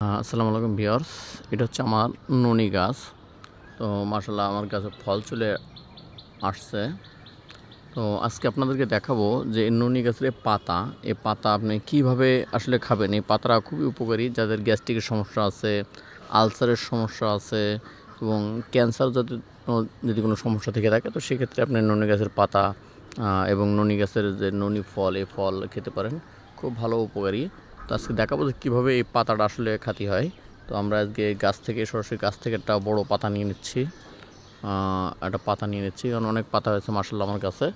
আসসালামু আলাইকুম ভিওর্স এটা হচ্ছে আমার ননি গাছ। তো মার্শাল্লাহ আমার গাছে ফল চলে আসছে। তো আজকে আপনাদেরকে দেখাবো যে ননি গাছের পাতা এ পাতা আপনি কীভাবে আসলে খাবেন? এই পাতাটা খুবই উপকারী, যাদের গ্যাস্ট্রিকের সমস্যা আছে, আলসারের সমস্যা আছে এবং ক্যান্সার যদি যদি কোনো সমস্যা থেকে থাকে, তো সেক্ষেত্রে আপনি ননি গাছের পাতা এবং ননি গাছের যে ননি ফল, এই ফল খেতে পারেন। খুব ভালো উপকারী। তো আজকে দেখাবো যে কীভাবে এই পাতাটা আসলে খাতি হয়। তো আমরা আজকে গাছ থেকে সরাসরি গাছ থেকে একটা বড় পাতা নিয়ে নিচ্ছি। একটা পাতা নিয়ে নিচ্ছি, কারণ অনেক পাতা হয়েছে মার্শাল্লাহ আমার কাছে।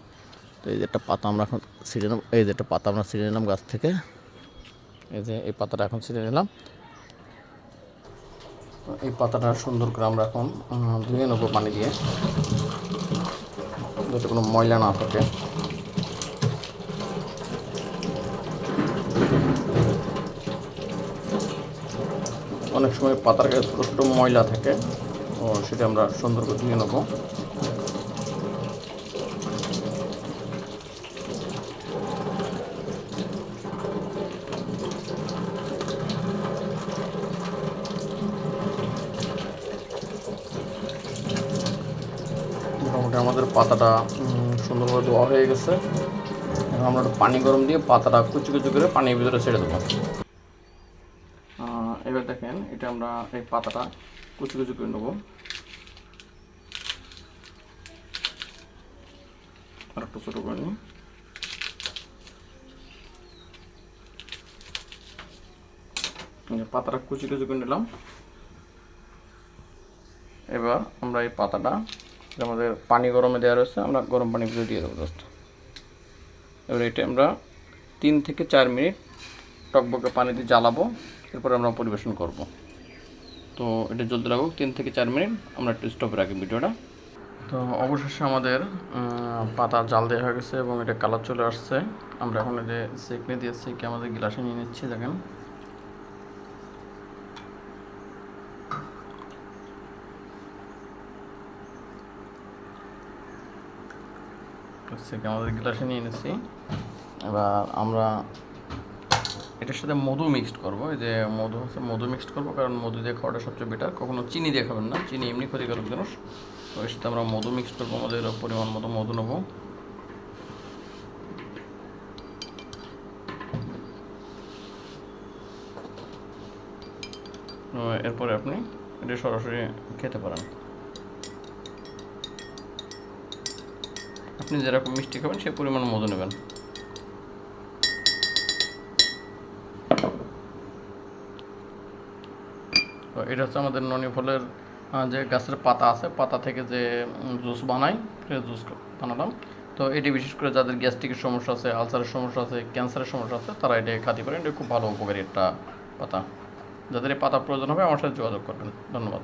তো এই যে একটা পাতা আমরা এখন ছিঁড়ে নিলাম এই যে একটা পাতা আমরা ছিঁড়ে নিলাম গাছ থেকে। এই যে এই পাতাটা এখন ছিঁড়ে নিলাম। তো এই পাতাটা সুন্দর করে আমরা এখন ধুয়ে নেব পানি দিয়ে। যাতে কোনো ময়লা না থাকে। অনেক সময় পাতার গায়ে ছোটো ছোটো ময়লা থাকে সেটা আমরা সুন্দর করে ধুয়ে নেব। মোটামুটি আমাদের পাতাটা সুন্দরভাবে ধোয়া হয়ে গেছে। এখন আমরা পানি গরম দিয়ে পাতাটা কুচি কুচি করে পানির ভিতরে ছেড়ে দেবো। এটা আমরা এই পাতাটা কুচি কুচি করে নেব। আর একটু ছোটো করে নিই। পাতাটা কুচি কুচি করে নিলাম। এবার আমরা এই পাতাটা আমাদের পানি গরমে দেওয়া রয়েছে, আমরা গরম পানি ভিতরে দিয়ে দেবো জাস্ট এবার এটা আমরা তিন থেকে চার মিনিট টকবকে পানি দিয়ে জ্বালাবো, এরপর আমরা পরিবেশন করব। তো এটা জলদি লাগুক, তিন থেকে চার মিনিট। আমরা একটু স্টপে রাখি ভিডিওটা। তো অবশেষে আমাদের পাতা জাল দেওয়া হয়ে গেছে এবং এটা কালার চলে আসছে। আমরা এখন এটা সেকনে দিয়ে সেকে আমাদের গ্লাসে নিয়ে নিচ্ছি, দেখেন। সেকে আমাদের গ্লাসে নিয়ে নিচ্ছি। এবার আমরা এটার সাথে মধু মিক্সড করব। এই যে মধু হচ্ছে মধু মিক্সড করব, কারণ মধু দিয়ে খাওয়াটা সবচেয়ে বেটার কখনো চিনি দিয়ে খাবেন না, চিনি এমনি ক্ষতিকারক জিনিস। তো এর সাথে আমরা মধু মিক্সড করব, আমাদের পরিমাণ মতো মধু নেব। এরপরে আপনি এটা সরাসরি খেতে পারেন। আপনি যেরকম মিষ্টি খাবেন সেই পরিমাণ মধু নেবেন। তো এটা হচ্ছে আমাদের ননি ফলের যে গাছের পাতা আছে, পাতা থেকে যে জুস বানাই জুস বানালাম। তো এটি বিশেষ করে যাদের গ্যাস্ট্রিকের সমস্যা আছে, আলসারের সমস্যা আছে, ক্যান্সারের সমস্যা আছে, তারা এটা খাতে পারেন। এটা খুব ভালো উপকারী একটা পাতা। যাদের এই পাতা প্রয়োজন হবে, আমার সাথে যোগাযোগ করবেন। ধন্যবাদ।